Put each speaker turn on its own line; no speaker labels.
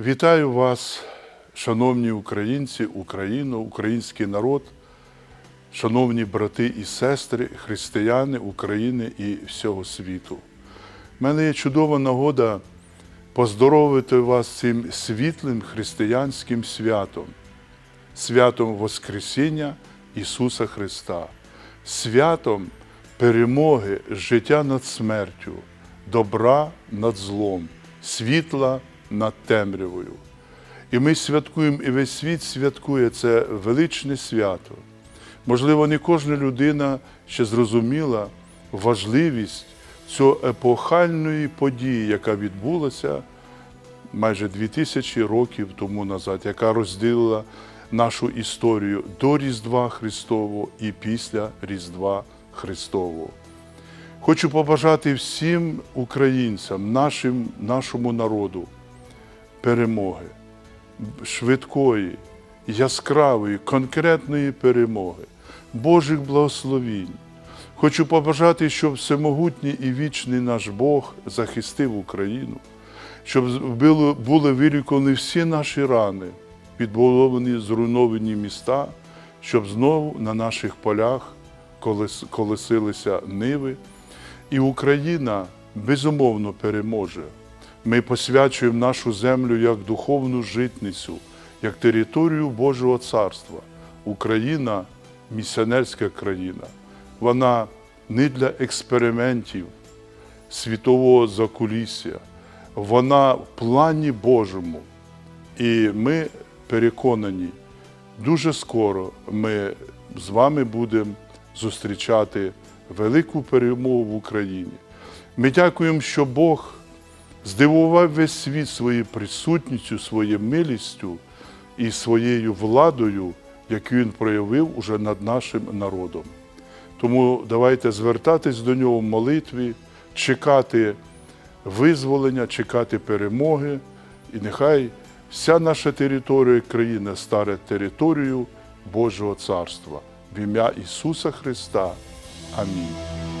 Вітаю вас, шановні українці, Україну, український народ, шановні брати і сестри, християни України і всього світу. У мене є чудова нагода поздоровити вас цим світлим християнським святом, святом Воскресіння Ісуса Христа, святом перемоги життя над смертю, добра над злом, світла над темрявою. І ми святкуємо, і весь світ святкує це величне свято. Можливо, не кожна людина ще зрозуміла важливість цього епохальної події, яка відбулася майже 2000 років тому назад, яка розділила нашу історію до Різдва Христового і після Різдва Христового. Хочу побажати всім українцям, нашим, нашому народу перемоги, швидкої, яскравої, конкретної перемоги, Божих благословінь. Хочу побажати, щоб всемогутній і вічний наш Бог захистив Україну, щоб були, виліковані всі наші рани, підбудовані зруйновані міста, щоб знову на наших полях колес- колесилися ниви. І Україна безумовно переможе. Ми посвячуємо нашу землю як духовну житницю, як територію Божого царства. Україна місіонерська країна. Вона не для експериментів світового закулісся, вона в плані Божому. І ми переконані, дуже скоро ми з вами будемо зустрічати велику перемогу в Україні. Ми дякуємо, що Бог здивував весь світ своєю присутністю, своєю милістю і своєю владою, яку Він проявив уже над нашим народом. Тому давайте звертатись до нього в молитві, чекати визволення, чекати перемоги, і нехай вся наша територія країни стане територією Божого Царства. В ім'я Ісуса Христа. Амінь.